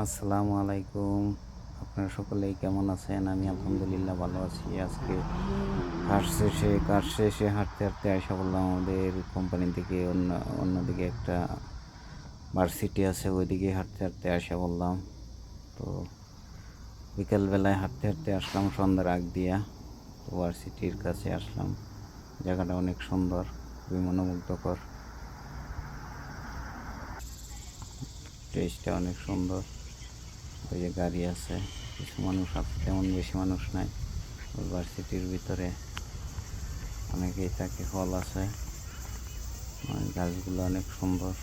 আসসালামু আলাইকুম। আপনারা সকলেই কেমন আছেন? আমি আলহামদুলিল্লাহ ভালো আছি। আজকে কাজ শেষে কাজ শেষে হাঁটতে হাঁটতে আসা বললাম আমাদের কোম্পানি থেকে অন্য, অন্যদিকে একটা ভার্সিটি আছে, ওইদিকে হাঁটতে হাঁটতে আসা বললাম তো বিকেলবেলায় হাঁটতে হাঁটতে আসলাম সন্ধ্যার আগ দিয়া। তো ভার্সিটির কাছে আসলাম। জায়গাটা অনেক সুন্দর, খুবই মনোমুগ্ধকর। টেস্টটা অনেক সুন্দর। ওই যে গাড়ি আছে, কিছু মানুষ আছে তেমন বেশি মানুষ নাই। ওই ভার্সিটির ভিতরে অনেকেই থাকে হল আছে। গাছগুলো অনেক সুন্দর,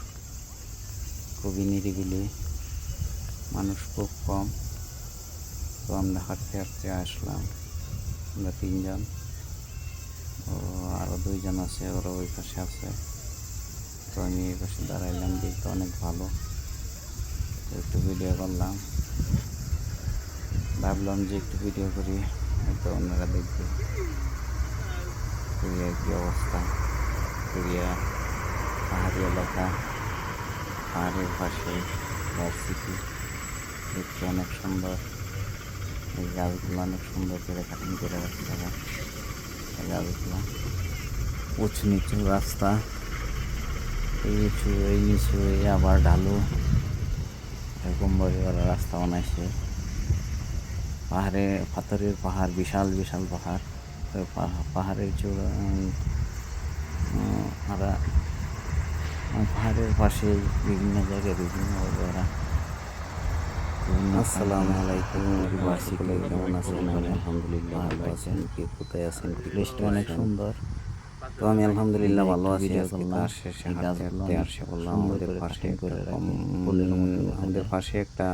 খুবই নিরিবিলি। মানুষ খুব কম। তো আমরা হাঁটতে হাঁটতে আসলাম, আমরা তিনজন। ও আরও দুইজন আছে, ওরা ওই পাশে আছে। তো আমি এই পাশে দাঁড়াইলাম, দেখতে অনেক ভালো। একটু ভিডিও করলাম। ভাবলাম যে একটু ভিডিও করি, হয়তো অন্যরা দেখবে পুরিয়ার কী অবস্থা। পুরিয়া পাহাড়ি এলাকা। পাহাড়ের পাশে ভার্সিটি দেখতে অনেক সুন্দর। এই গাছগুলো অনেক সুন্দর করে কাটিং করে রাখতে হবে এই গাছগুলো। উঁচু নিচু রাস্তা। এই উঁচু এই নিচু, এই আবার ঢালু। এরকম ওরা রাস্তা বানাইছে। পাহাড়ে পাথরের পাহাড় বিশাল বিশাল পাহাড়। তো পাহাড়ের চূড়া ওরা পাহাড়ের পাশে বিভিন্ন জায়গায় বিভিন্ন ওরা আসসালামু আলাইকুম সকলে কেমন আছেন? আমি আলহামদুলিল্লাহ ভালো আছেন। কে কোথায় আছেন? প্লেসটা অনেক সুন্দর। তো আমি আলহামদুলিল্লাহ ভালো আছি। আজকে শেষে হাঁটতে হাঁটতে আসে বললাম আমাদের পাশে আমাদের পাশে একটা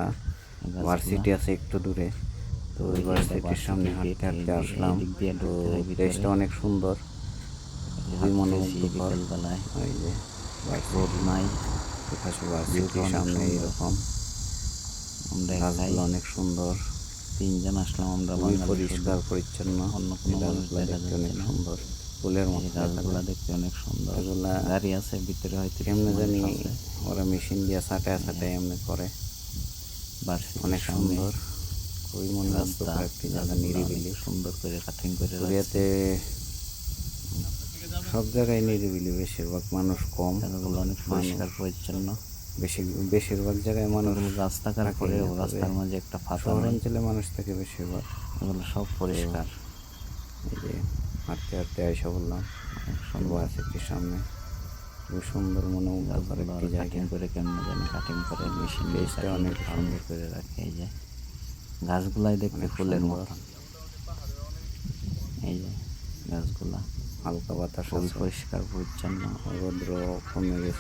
ভার্সিটি আছে একটু দূরে। তো ওই ভার্সিটির সামনে হাঁটতে হাঁটতে আসলাম। তো প্লেসটা অনেক সুন্দর। খুবই মনোমুগ্ধকর। ওই যে রোড নাই। ভার্সিটির সামনে এরকম। আমরা গাছগুলো অনেক সুন্দর। তিনজন আসলাম আমরা পরিষ্কার পরিচ্ছন্ন। অন্য কোনো গাছগুলো দেখতে অনেক সুন্দর। ফুলের মতো গাছগুলো দেখতে অনেক সুন্দর। এগুলা গাড়ি আছে ভিতরে হয়তো কেমনে জানি ওরা মেশিন দিয়ে ছাটায় ছাটায় এমনি করে। বাস অনেক সুন্দর। খুবই মনে রাস্তা একটি জায়গা নিরিবিলি। সুন্দর করে কাটিং করে কোরিয়াতে সব জায়গায় নিরিবিলি বেশিরভাগ মানুষ কম জায়গাগুলো অনেক পরিষ্কার পরিচ্ছন্ন। বেশি বেশিরভাগ জায়গায় মানুষ রাস্তা কার করে রাস্তার মাঝে একটা ফাঁকা অঞ্চলে মানুষ থাকে বেশিরভাগ। এগুলো সব পরিষ্কার। এই যে হাঁটতে হাঁটতে এসে বললাম সুন্দর। আছে একটি সামনে। খুব সুন্দর মনে জায়গা। করে কেমন জানি কাটিং করে মেশিন বেসটা অনেক সুন্দর করে রাখে এই যে। গাছগুলাই দেখতে ফুলের মতন। এই যে গাছগুলা হালকা বাতাস পরিষ্কার পরিচ্ছন্ন রৌদ্র কমে গেছে।